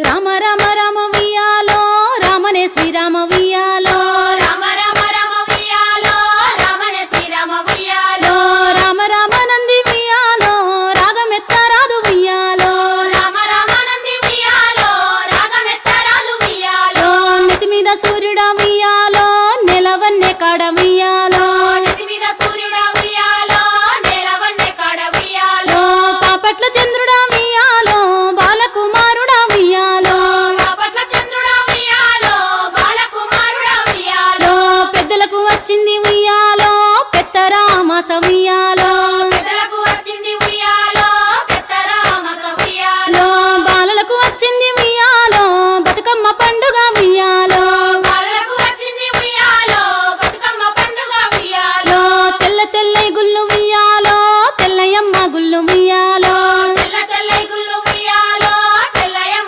రామ రామ రామ వియాలో రామనే శ్రీరామ వియాలో రామ రామ రామ వియాలో రామనే శ్రీరామ వియాలో రామ రామ నంది వియాలో రాగమెత్తరాదు వియాలో రామ రామ నంది వియాలో రాగమెత్తరాదు వియాలో నితి మీద సూర్యుడ వియాలో నిలవన్నే కాడ వియాలో